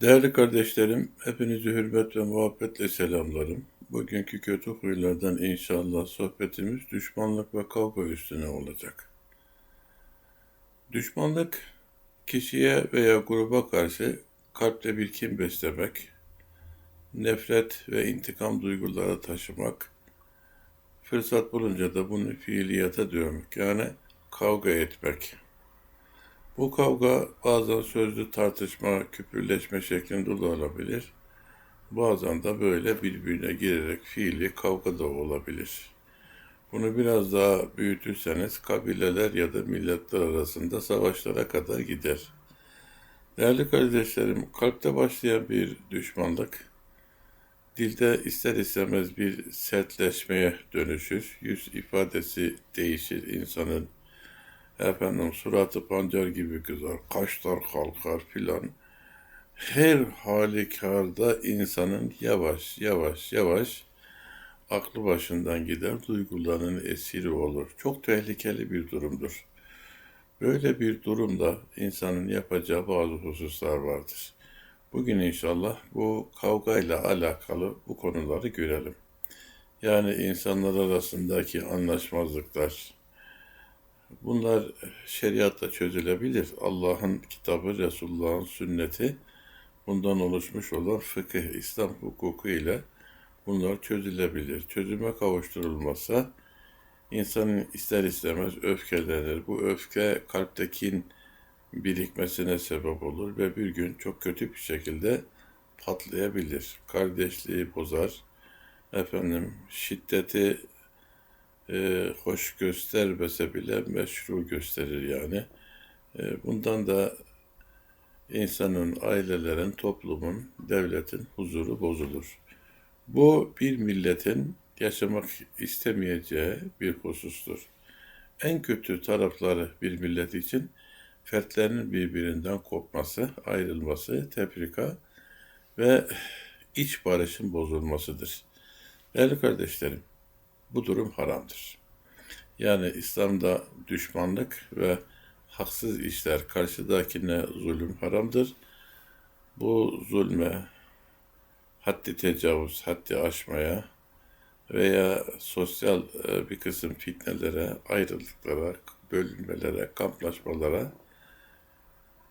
Değerli kardeşlerim, hepinizi hürmet ve muhabbetle selamlarım. Bugünkü kötü huylardan inşallah sohbetimiz düşmanlık ve kavga üstüne olacak. Düşmanlık, kişiye veya gruba karşı kalpte bir kin beslemek, nefret ve intikam duyguları taşımak, fırsat bulunca da bunu fiiliyata dövmek, yani kavga etmek. Bu kavga bazen sözlü tartışma, küpürleşme şeklinde de olabilir. Bazen de böyle birbirine girerek fiili kavga da olabilir. Bunu biraz daha büyütürseniz kabileler ya da milletler arasında savaşlara kadar gider. Değerli kardeşlerim, kalpte başlayan bir düşmanlık, dilde ister istemez bir sertleşmeye dönüşür, yüz ifadesi değişir insanın, efendim suratı pancar gibi kızar, kaşlar kalkar filan. Her halükarda insanın yavaş yavaş yavaş aklı başından gider, duygularının esiri olur. Çok tehlikeli bir durumdur. Böyle bir durumda insanın yapacağı bazı hususlar vardır. Bugün inşallah bu kavgayla alakalı bu konuları görelim. Yani insanlar arasındaki anlaşmazlıklar, Bunlar şeriatla çözülebilir. Allah'ın kitabı, Resulullah'ın sünneti, bundan oluşmuş olan fıkıh, İslam hukuku ile bunlar çözülebilir. Çözüme kavuşturulmazsa insanın ister istemez öfkelenir. Bu öfke kalptekin birikmesine sebep olur ve bir gün çok kötü bir şekilde patlayabilir. Kardeşliği bozar. Efendim şiddeti e, hoş göstermese bile meşru gösterir yani. E, bundan da insanın, ailelerin, toplumun, devletin huzuru bozulur. Bu bir milletin yaşamak istemeyeceği bir husustur. En kötü tarafları bir millet için fertlerin birbirinden kopması, ayrılması, tefrika ve iç barışın bozulmasıdır. Değerli kardeşlerim, bu durum haramdır. Yani İslam'da düşmanlık ve haksız işler karşıdakine zulüm haramdır. Bu zulme haddi tecavüz, haddi aşmaya veya sosyal e, bir kısım fitnelere, ayrılıklara, bölünmelere, kamplaşmalara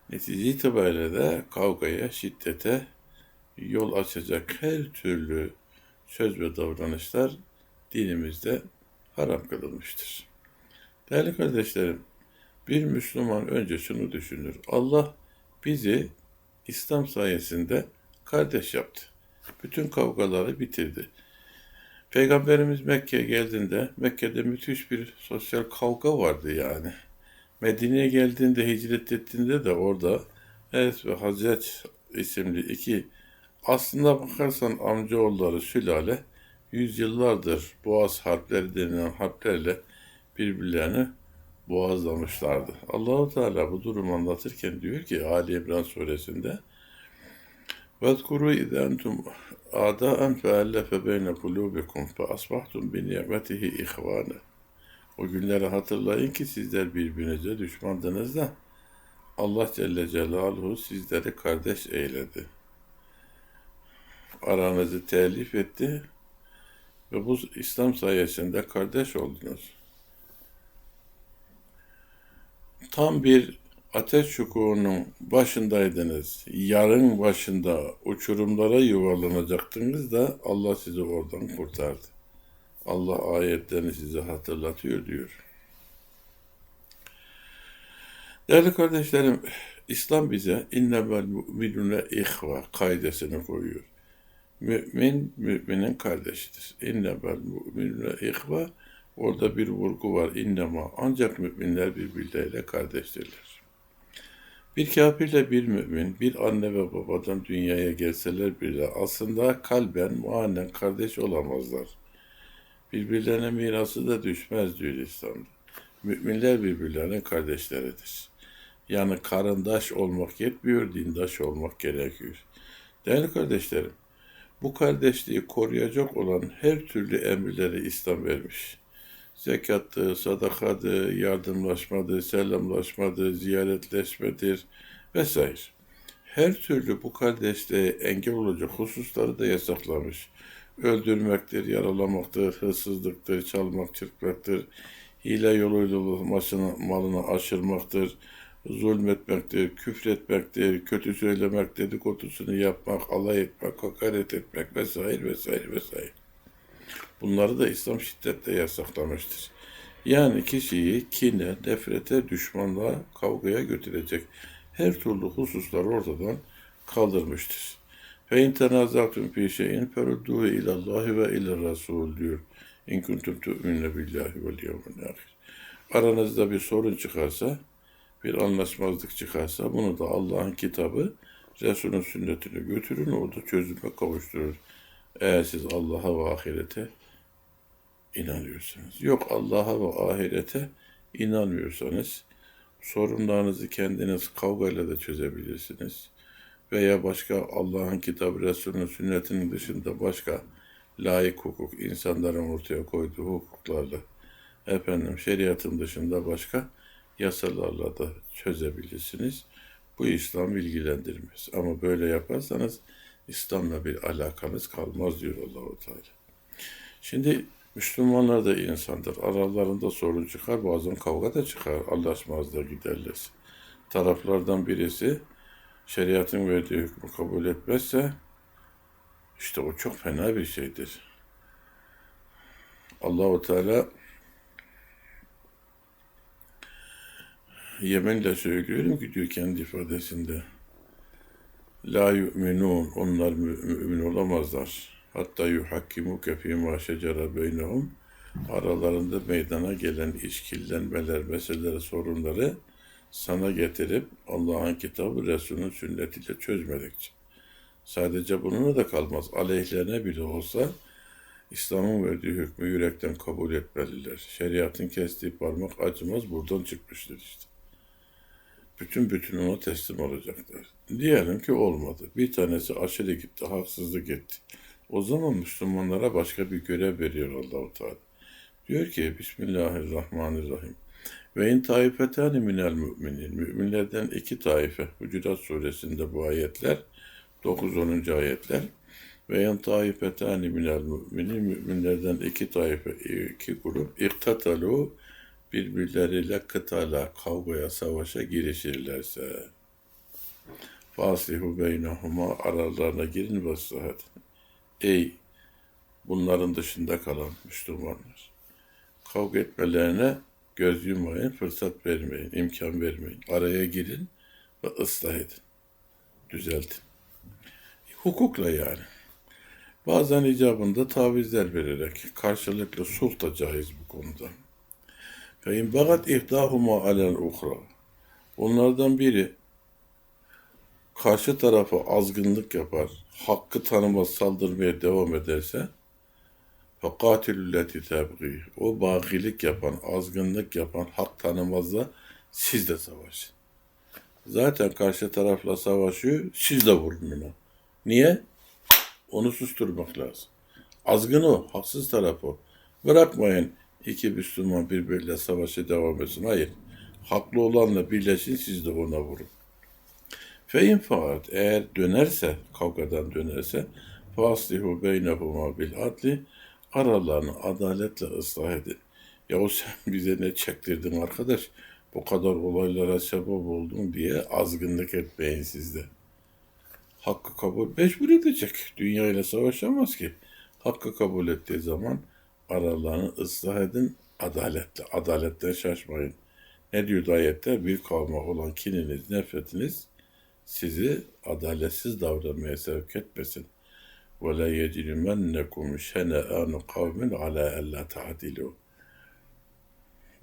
netice itibariyle de kavgaya, şiddete yol açacak her türlü söz ve davranışlar dinimizde haram kılınmıştır. Değerli kardeşlerim, bir Müslüman önce şunu düşünür. Allah bizi İslam sayesinde kardeş yaptı. Bütün kavgaları bitirdi. Peygamberimiz Mekke'ye geldiğinde Mekke'de müthiş bir sosyal kavga vardı yani. Medine'ye geldiğinde, hicret ettiğinde de orada Evet ve Hazret isimli iki aslında bakarsan amcaoğulları sülale yüzyıllardır boğaz harpleri denilen harplerle birbirlerini boğazlamışlardı. Allahu Teala bu durumu anlatırken diyor ki Ali İmran suresinde وَذْكُرُوا اِذَا اَنْتُمْ اَعْدَاءً فَاَلَّفَ بَيْنَ قُلُوبِكُمْ فَأَصْبَحْتُمْ بِنِعْمَتِهِ اِخْوَانًا O günleri hatırlayın ki sizler birbirinize düşmandınız da Allah Celle Celaluhu sizleri kardeş eyledi. Aranızı telif etti, ve bu İslam sayesinde kardeş oldunuz. Tam bir ateş çukurunun başındaydınız. Yarın başında uçurumlara yuvarlanacaktınız da Allah sizi oradan kurtardı. Allah ayetlerini size hatırlatıyor diyor. Değerli kardeşlerim, İslam bize innemel müminune ihva kaidesini koyuyor. Mümin, müminin kardeşidir. İnnemel müminüne ihva. Orada bir vurgu var. İnnema. Ancak müminler birbirleriyle kardeştirler. Bir kafirle bir mümin, bir anne ve babadan dünyaya gelseler bile aslında kalben, manen kardeş olamazlar. Birbirlerine mirası da düşmez diyor İslam'da. Müminler birbirlerinin kardeşleridir. Yani karındaş olmak yetmiyor, dindaş olmak gerekiyor. Değerli kardeşlerim, bu kardeşliği koruyacak olan her türlü emirleri İslam vermiş. Zekattı, sadakadı, yardımlaşmadı, selamlaşmadı, ziyaretleşmedir vesaire. her türlü bu kardeşliğe engel olacak hususları da yasaklamış. Öldürmektir, yaralamaktır, hırsızlıktır, çalmak, çırpmaktır, hile yoluyla malını aşırmaktır, zulmetmektir, küfretmektir, kötü söylemek, dedikodusunu yapmak, alay etmek, hakaret etmek vesaire vesaire vesaire. Bunları da İslam şiddetle yasaklamıştır. Yani kişiyi kine, nefrete, düşmanlığa, kavgaya götürecek her türlü hususlar ortadan kaldırmıştır. Fe in tenazatun fi şeyin ferudduhu ilallahi ve iler rasul diyor. İn kuntum tu'minne billahi vel yevmil ahir. Aranızda bir sorun çıkarsa, bir anlaşmazlık çıkarsa bunu da Allah'ın kitabı, Resul'ün sünnetine götürün, orada çözüme kavuşturur. Eğer siz Allah'a ve ahirete inanıyorsanız. Yok Allah'a ve ahirete inanmıyorsanız sorunlarınızı kendiniz kavgayla da çözebilirsiniz. Veya başka Allah'ın kitabı, Resulünün sünnetinin dışında başka layık hukuk, insanların ortaya koyduğu hukuklarla, efendim şeriatın dışında başka yasalarla da çözebilirsiniz. Bu İslam bilgilendirmez. Ama böyle yaparsanız İslam'la bir alakanız kalmaz diyor Allahu Teala. Şimdi Müslümanlar da insandır. Aralarında sorun çıkar, bazen kavga da çıkar. Anlaşmazlığa giderler. Taraflardan birisi şeriatın verdiği hükmü kabul etmezse işte o çok fena bir şeydir. Allahu Teala yeminle söylüyorum ki diyor kendi ifadesinde La yu'minun onlar mümin olamazlar. Hatta yuhakkimu kefîmâ şecere beynehum aralarında meydana gelen işkillenmeler, meseleleri, sorunları sana getirip Allah'ın kitabı, Resulünün sünnetiyle çözmedikçe. Sadece bununla da kalmaz. Aleyhlerine bile olsa İslam'ın verdiği hükmü yürekten kabul etmeliler. Şeriatın kestiği parmak acımaz buradan çıkmıştır işte. Bütün bütün ona teslim olacaklar. Diyelim ki olmadı. Bir tanesi aşırı gitti, haksızlık etti. O zaman Müslümanlara başka bir görev veriyor Allahu Teala. Diyor ki Bismillahirrahmanirrahim. Ve in taifetani minel müminin. Müminlerden iki taife. Hucurat suresinde bu ayetler. 9-10. ayetler. Ve in taifetani minel müminin. Müminlerden iki taife, iki grup. İktatalu birbirleriyle kıtala, kavgaya, savaşa girişirlerse. Fasihu beynahuma aralarına girin ve sıhhat. Ey bunların dışında kalan Müslümanlar. Kavga etmelerine göz yummayın, fırsat vermeyin, imkan vermeyin. Araya girin ve ıslah edin. Düzeltin. Hukukla yani. Bazen icabında tavizler vererek karşılıklı sulh da caiz bu konuda. Fe in bagat ihdahuma alel uhra. Onlardan biri karşı tarafa azgınlık yapar, hakkı tanımaz, saldırmaya devam ederse فَقَاتِلُ tebgi. O bakilik yapan, azgınlık yapan, hak tanımazla siz de savaşın. Zaten karşı tarafla savaşıyor, siz de vurun ona. Niye? Onu susturmak lazım. Azgın o, haksız taraf o. Bırakmayın iki Müslüman birbiriyle savaşa devam etsin. Hayır. Haklı olanla birleşin, siz de ona vurun. Fe faat eğer dönerse, kavgadan dönerse faslihu beynehuma bil adli aralarını adaletle ıslah edin. Yahu sen bize ne çektirdin arkadaş? Bu kadar olaylara sebep oldun diye azgınlık etmeyin sizde. Hakkı kabul mecbur edecek. Dünya ile savaşamaz ki. Hakkı kabul ettiği zaman aralarını ıslah edin adaletle. Adaletten şaşmayın. Ne diyor ayette? Bir kavme olan kininiz, nefretiniz sizi adaletsiz davranmaya sevk etmesin. وَلَا يَجْرِمَنَّكُمْ شَنَآنُ قَوْمٍ عَلَى أَلَّا تَعْدِلُوا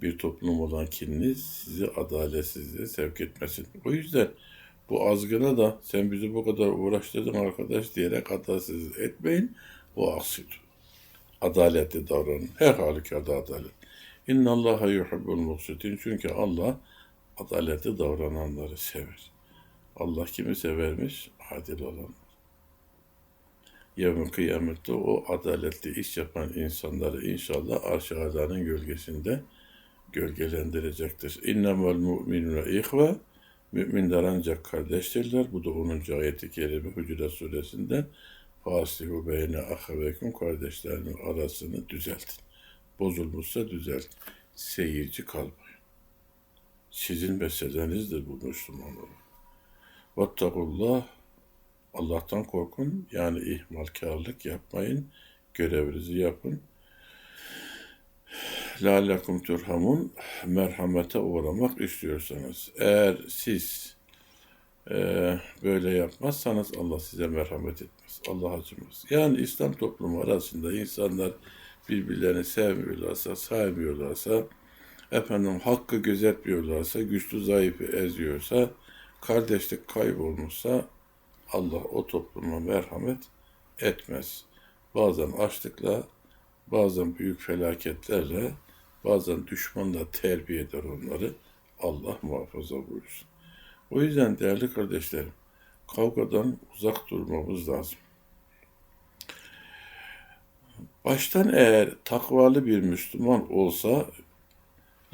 Bir toplum olan kininiz sizi adaletsizliğe sevk etmesin. O yüzden bu azgına da sen bizi bu kadar uğraştırdın arkadaş diyerek adaletsiz etmeyin. O aksidir. Adaletli davranın. Her halükarda adalet. İnna Allaha yuhibbul muksitin. Çünkü Allah adaletli davrananları sever. Allah kimi severmiş? Adil olan. Yarın kıyamette o adaletli iş yapan insanları inşallah arş-ı gölgesinde gölgelendirecektir. İnnemel mu'minune ihve Müminler ancak kardeştirler. Bu da 10. ayeti kerime Hucurat suresinden. Fasihu beyne ahavekum kardeşlerinin arasını düzeltin. Bozulmuşsa düzelt. Seyirci kalmayın. Sizin meselenizdir bu Müslüman olun. Vattakullah Allah'tan korkun. Yani ihmalkarlık yapmayın. Görevinizi yapın. Lalekum turhamun merhamete uğramak istiyorsanız. Eğer siz e, böyle yapmazsanız Allah size merhamet etmez. Allah acımaz. Yani İslam toplumu arasında insanlar birbirlerini sevmiyorlarsa, saymıyorlarsa, efendim hakkı gözetmiyorlarsa, güçlü zayıfı eziyorsa, kardeşlik kaybolmuşsa Allah o topluma merhamet etmez. Bazen açlıkla, bazen büyük felaketlerle, bazen düşmanla terbiye eder onları. Allah muhafaza buyursun. O yüzden değerli kardeşlerim, kavgadan uzak durmamız lazım. Baştan eğer takvalı bir Müslüman olsa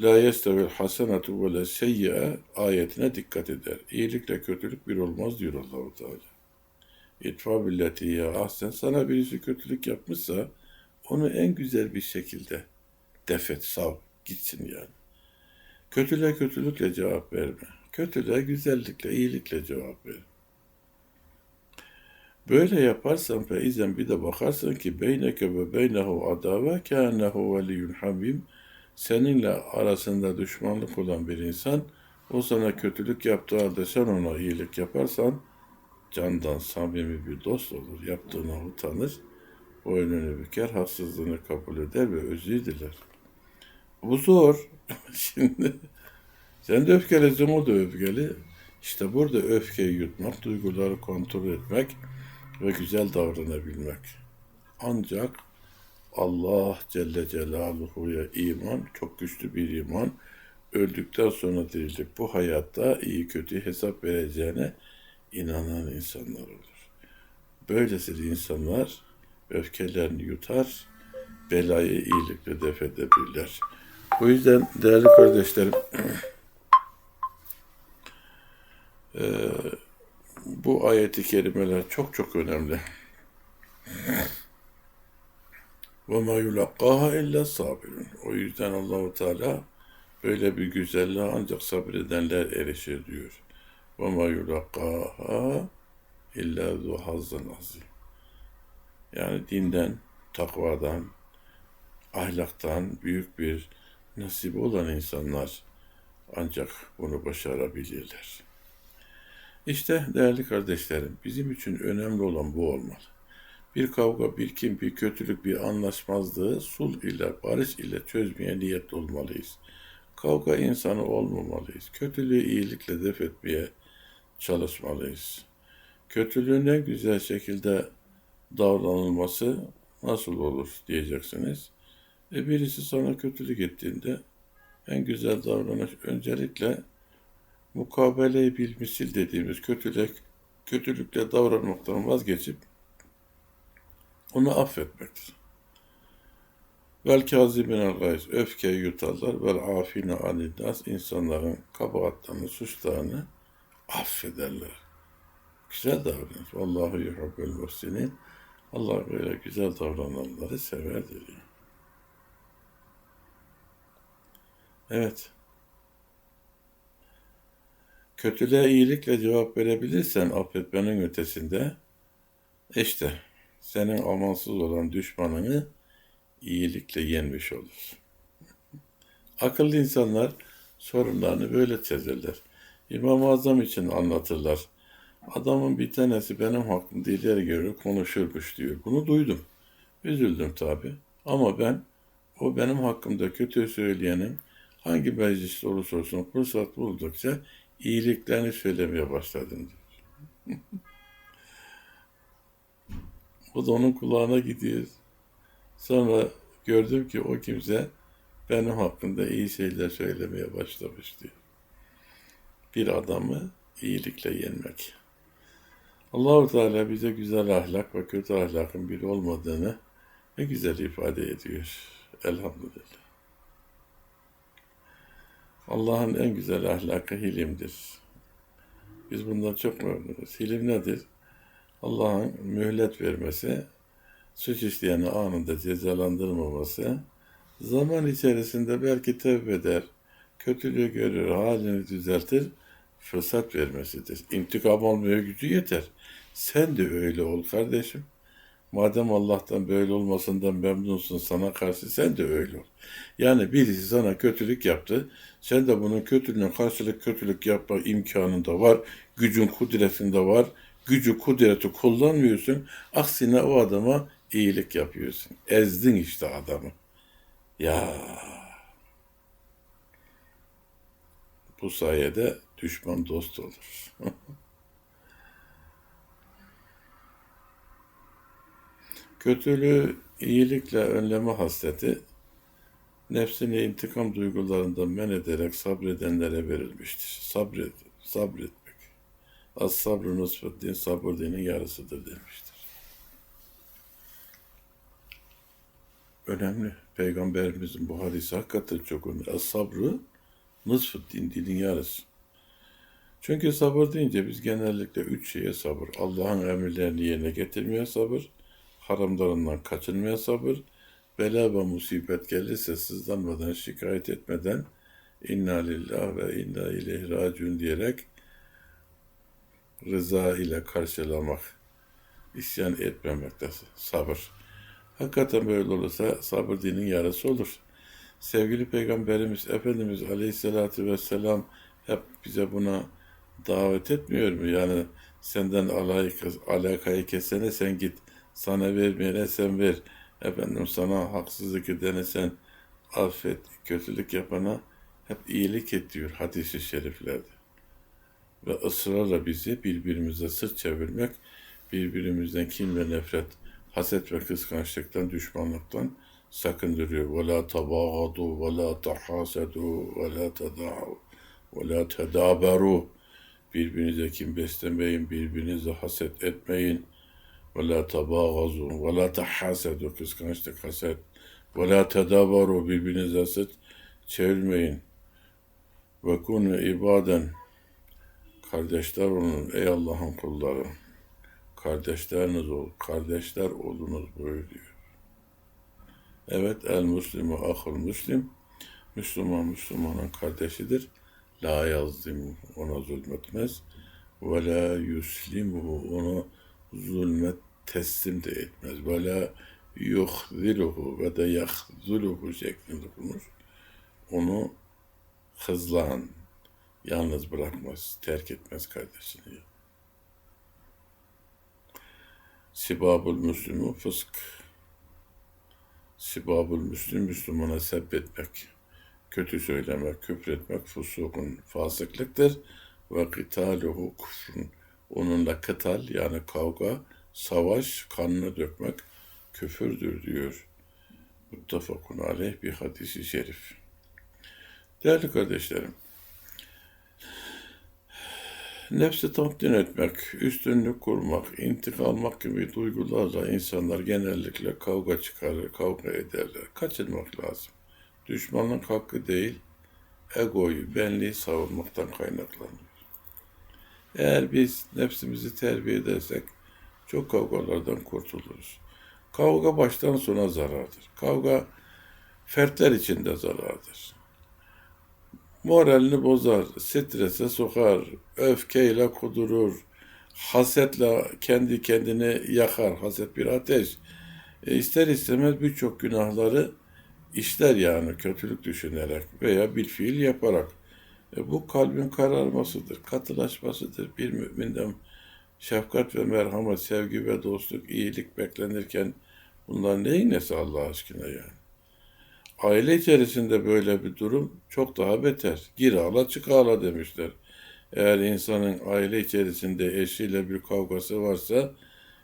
La yestevil hasenatu ve la seyyi'e ayetine dikkat eder. İyilikle kötülük bir olmaz diyor Allahu Teala. İtfa billeti ya ahsen. Sana birisi kötülük yapmışsa onu en güzel bir şekilde defet, sav, gitsin yani. Kötülüğe kötülükle cevap verme. Kötülüğe güzellikle, iyilikle cevap ver. Böyle yaparsan fe izen bir de bakarsın ki beyneke ve beynehu adave kânehu veliyyun hamim seninle arasında düşmanlık olan bir insan o sana kötülük yaptığı halde sen ona iyilik yaparsan candan samimi bir dost olur. Yaptığına utanır, boynunu büker, haksızlığını kabul eder ve özür diler. Bu zor. Şimdi sen de öfkelisin, o da öfkeli. İşte burada öfkeyi yutmak, duyguları kontrol etmek ve güzel davranabilmek. Ancak Allah Celle Celaluhu'ya iman, çok güçlü bir iman, öldükten sonra dirilip bu hayatta iyi kötü hesap vereceğine inanan insanlar olur. Böylesi insanlar öfkelerini yutar, belayı iyilikle def edebilirler. O yüzden değerli kardeşlerim, bu ayeti kerimeler çok çok önemli. Ve ma yulakkaha illa sabirun. O yüzden Allahu Teala böyle bir güzelliğe ancak sabredenler erişir diyor. Ve ma yulakkaha illa zu azim. Yani dinden, takvadan, ahlaktan büyük bir nasibi olan insanlar ancak bunu başarabilirler. İşte değerli kardeşlerim, bizim için önemli olan bu olmalı. Bir kavga, bir kim, bir kötülük, bir anlaşmazlığı sul ile, barış ile çözmeye niyetli olmalıyız. Kavga insanı olmamalıyız. Kötülüğü iyilikle def etmeye çalışmalıyız. Kötülüğün en güzel şekilde davranılması nasıl olur diyeceksiniz. E birisi sana kötülük ettiğinde en güzel davranış öncelikle mukabeleyi bilmisil dediğimiz kötülük, kötülükle davranmaktan vazgeçip onu affetmektir. Vel kâzibine gays, öfkeyi yutarlar. Vel afine anidnas, insanların kabahatlarını, suçlarını affederler. Güzel davranış. Vallahu yuhibbul muhsinin. Allah böyle güzel davrananları severdir. Yani. Evet. Kötülüğe iyilikle cevap verebilirsen affetmenin ötesinde işte senin amansız olan düşmanını iyilikle yenmiş olur. Akıllı insanlar sorunlarını böyle çözerler. İmam-ı Azam için anlatırlar. Adamın bir tanesi benim hakkımda ileri göre konuşurmuş diyor. Bunu duydum. Üzüldüm tabi. Ama ben o benim hakkımda kötü söyleyenin hangi mecliste olursa olsun fırsat buldukça iyiliklerini söylemeye başladım diyor. O da onun kulağına gidiyor. Sonra gördüm ki o kimse benim hakkında iyi şeyler söylemeye başlamış diyor. Bir adamı iyilikle yenmek. Allahu Teala bize güzel ahlak ve kötü ahlakın bir olmadığını ne güzel ifade ediyor. Elhamdülillah. Allah'ın en güzel ahlakı hilimdir. Biz bundan çok memnunuz. Hilim nedir? Allah'ın mühlet vermesi, suç işleyeni anında cezalandırmaması, zaman içerisinde belki tevbe eder, kötülüğü görür, halini düzeltir, fırsat vermesidir. İntikam almaya gücü yeter. Sen de öyle ol kardeşim. Madem Allah'tan böyle olmasından memnunsun sana karşı sen de öyle ol. Yani birisi sana kötülük yaptı. Sen de bunun kötülüğüne karşılık kötülük yapma imkanında var. Gücün kudretinde var. Gücü kudreti kullanmıyorsun. Aksine o adama iyilik yapıyorsun. Ezdin işte adamı. Ya bu sayede düşman dost olur. Kötülüğü iyilikle önleme hasreti, nefsini intikam duygularından men ederek sabredenlere verilmiştir. Sabret, sabretmek. Az sabrı nusfeddin, sabır dinin yarısıdır demiştir. Önemli. Peygamberimizin bu hadisi hakikaten çok önemli. Az sabrı nusfeddin, dinin yarısı. Çünkü sabır deyince biz genellikle üç şeye sabır. Allah'ın emirlerini yerine getirmeye sabır, haramlarından kaçınmaya sabır, bela ve musibet gelirse sızlanmadan, şikayet etmeden inna lillah ve inna ileyhi raciun diyerek rıza ile karşılamak, isyan etmemekte sabır. Hakikaten böyle olursa sabır dinin yarısı olur. Sevgili Peygamberimiz Efendimiz Aleyhisselatü Vesselam hep bize buna davet etmiyor mu? Yani senden alakayı, kesene sen git, sana vermeyene sen ver. Efendim sana haksızlık edene sen affet, kötülük yapana hep iyilik et diyor hadisi şeriflerde. Ve ısrarla bizi birbirimize sırt çevirmek, birbirimizden kin ve nefret, haset ve kıskançlıktan, düşmanlıktan sakındırıyor. وَلَا تَبَاغَضُوا وَلَا تَحَاسَدُوا وَلَا تَدَعُوا وَلَا تَدَابَرُوا Birbirinize kim beslemeyin, birbirinize haset etmeyin. ve la tabağazu ve la tahasedu kıskançlık haset. Ve la tedabaru birbirinize haset çevirmeyin. Ve kunu ibaden kardeşler olun ey Allah'ın kulları. Kardeşleriniz ol kardeşler olunuz böyle diyor. Evet el müslimu ahul müslim. Müslüman Müslümanın kardeşidir. La yazdim ona zulmetmez. Ve la yuslimuhu onu zulmet teslim de etmez. Ve la yuhziluhu ve de yahzuluhu şeklinde okunur. Onu hızlan, yalnız bırakmaz, terk etmez kardeşini. Sibabul Müslümü fısk. Sibabul Müslüm, Müslümana sebbetmek, kötü söylemek, küfretmek fusukun fasıklıktır. Ve kitaluhu kufrun. Onunla kıtal yani kavga, savaş, kanını dökmek küfürdür diyor. Muttafakun aleyh bir hadisi şerif. Değerli kardeşlerim, Nefsi tatmin etmek, üstünlük kurmak, intikam almak gibi duygularla insanlar genellikle kavga çıkarır, kavga ederler. Kaçınmak lazım. Düşmanlık hakkı değil, egoyu, benliği savunmaktan kaynaklanıyor. Eğer biz nefsimizi terbiye edersek çok kavgalardan kurtuluruz. Kavga baştan sona zarardır. Kavga fertler için de zarardır moralini bozar, strese sokar, öfkeyle kudurur, hasetle kendi kendini yakar, haset bir ateş. E ister istemez birçok günahları işler yani kötülük düşünerek veya bir fiil yaparak. E bu kalbin kararmasıdır, katılaşmasıdır. Bir müminden şefkat ve merhamet, sevgi ve dostluk, iyilik beklenirken bunlar neyin nesi Allah aşkına yani? Aile içerisinde böyle bir durum çok daha beter. Gir ağla çık ağla demişler. Eğer insanın aile içerisinde eşiyle bir kavgası varsa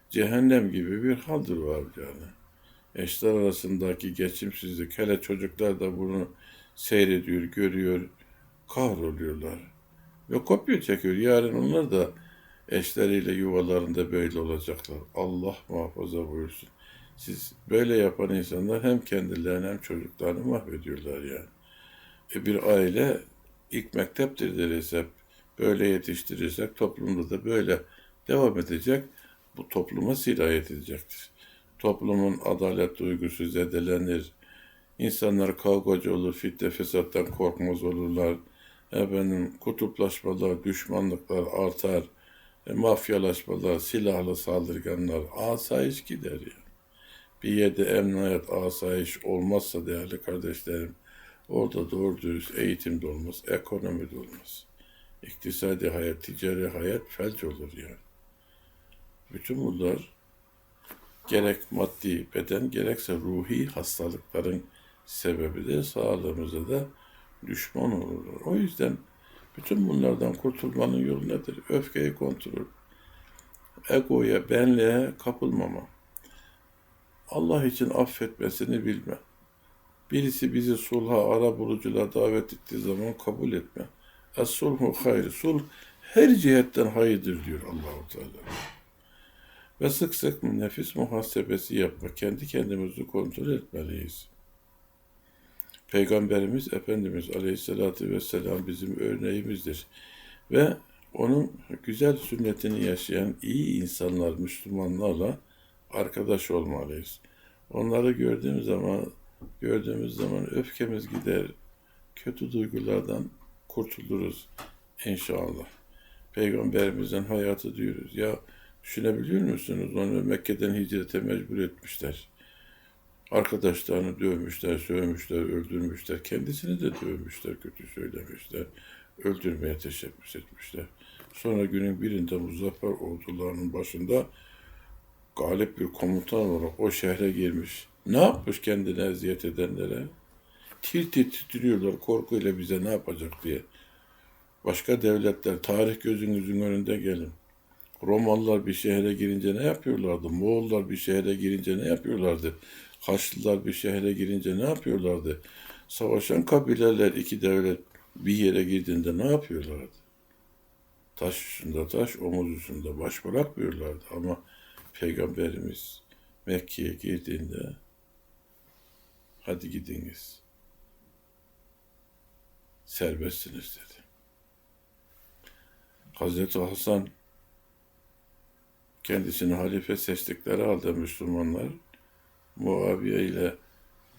cehennem gibi bir haldir var yani. Eşler arasındaki geçimsizlik, hele çocuklar da bunu seyrediyor, görüyor, kahroluyorlar. Ve kopya çekiyor. Yarın onlar da eşleriyle yuvalarında böyle olacaklar. Allah muhafaza buyursun. Siz böyle yapan insanlar hem kendilerini hem çocuklarını mahvediyorlar yani. E bir aile ilk mekteptir deriz hep. böyle yetiştirirsek toplumda da böyle devam edecek. Bu topluma sirayet edecektir. Toplumun adalet duygusu zedelenir. İnsanlar kavgacı olur, fitne fesattan korkmaz olurlar. Efendim, kutuplaşmalar, düşmanlıklar artar. E, mafyalaşmalar, silahlı saldırganlar, asayiş gider ya. Bir yerde emniyet, asayiş olmazsa değerli kardeşlerim, orada doğru dürüst eğitim de olmaz, ekonomi de olmaz. İktisadi hayat, ticari hayat felç olur yani. Bütün bunlar gerek maddi beden gerekse ruhi hastalıkların sebebi de sağlığımıza da düşman olurlar. O yüzden bütün bunlardan kurtulmanın yolu nedir? Öfkeyi kontrol, egoya, benliğe kapılmama, Allah için affetmesini bilme. Birisi bizi sulha, ara buluculuğa davet ettiği zaman kabul etme. Es-sulhu hayır. Sulh her cihetten hayırdır diyor Allahu Teala. Ve sık sık nefis muhasebesi yapma. Kendi kendimizi kontrol etmeliyiz. Peygamberimiz Efendimiz Aleyhisselatü Vesselam bizim örneğimizdir. Ve onun güzel sünnetini yaşayan iyi insanlar, Müslümanlarla arkadaş olmalıyız. Onları gördüğümüz zaman gördüğümüz zaman öfkemiz gider, kötü duygulardan kurtuluruz inşallah. Peygamberimizin hayatı diyoruz. Ya düşünebiliyor musunuz? Onu Mekke'den hicrete mecbur etmişler. Arkadaşlarını dövmüşler, sövmüşler, öldürmüşler. Kendisini de dövmüşler, kötü söylemişler. Öldürmeye teşebbüs etmişler. Sonra günün birinde muzaffer ordularının başında galip bir komutan olarak o şehre girmiş. Ne yapmış kendine eziyet edenlere? Tir tir titriyorlar korkuyla bize ne yapacak diye. Başka devletler, tarih gözünüzün önünde gelin. Romalılar bir şehre girince ne yapıyorlardı? Moğollar bir şehre girince ne yapıyorlardı? Haçlılar bir şehre girince ne yapıyorlardı? Savaşan kabileler iki devlet bir yere girdiğinde ne yapıyorlardı? Taş üstünde taş, omuz üstünde baş bırakmıyorlardı ama Peygamberimiz Mekke'ye girdiğinde hadi gidiniz serbestsiniz dedi. Hazreti Hasan kendisini halife seçtikleri halde Müslümanlar Muaviye ile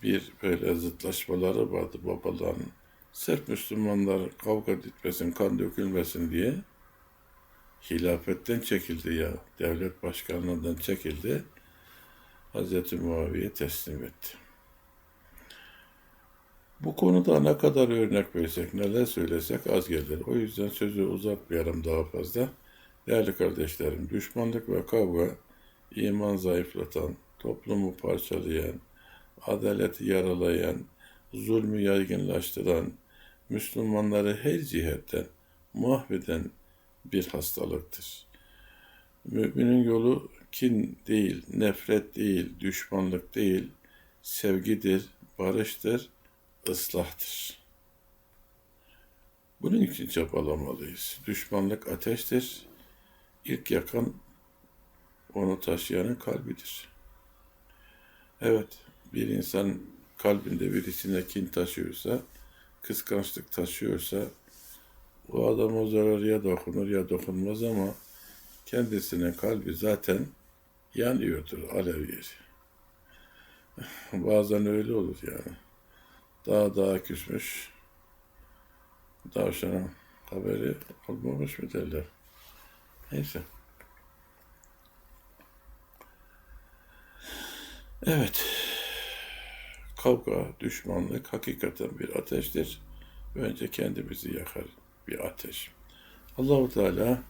bir böyle zıtlaşmaları vardı babaların. Sırf Müslümanlar kavga etmesin, kan dökülmesin diye hilafetten çekildi ya. Devlet başkanlığından çekildi. Hazreti Muaviye teslim etti. Bu konuda ne kadar örnek versek, neler söylesek az gelir. O yüzden sözü uzatmayalım daha fazla. Değerli kardeşlerim, düşmanlık ve kavga iman zayıflatan, toplumu parçalayan, adaleti yaralayan, zulmü yaygınlaştıran, Müslümanları her cihetten mahveden bir hastalıktır. Müminin yolu kin değil, nefret değil, düşmanlık değil, sevgidir, barıştır, ıslahtır. Bunun için çabalamalıyız. Düşmanlık ateştir. İlk yakan onu taşıyanın kalbidir. Evet, bir insan kalbinde birisine kin taşıyorsa, kıskançlık taşıyorsa, o adam o zarar ya dokunur ya dokunmaz ama kendisinin kalbi zaten yanıyordur alev yeri. Bazen öyle olur yani. Daha daha küsmüş. Tavşanın haberi olmamış mı derler. Neyse. Evet. Kavga, düşmanlık hakikaten bir ateştir. Önce kendimizi yakar bir ateş. Allahu Teala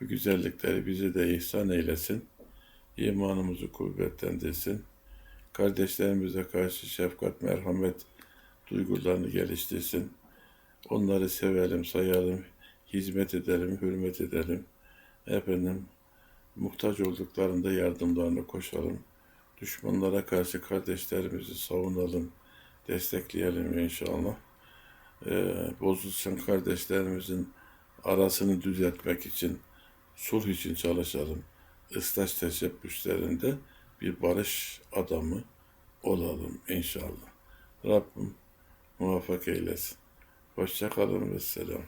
bu güzellikleri bize de ihsan eylesin. İmanımızı kuvvetlendirsin. Kardeşlerimize karşı şefkat, merhamet duygularını geliştirsin. Onları sevelim, sayalım, hizmet edelim, hürmet edelim. Efendim, muhtaç olduklarında yardımlarına koşalım. Düşmanlara karşı kardeşlerimizi savunalım, destekleyelim inşallah. Ee, bozulsun kardeşlerimizin arasını düzeltmek için, sulh için çalışalım. Islaç teşebbüslerinde bir barış adamı olalım inşallah. Rabbim muvaffak eylesin. Hoşça kalın ve selam.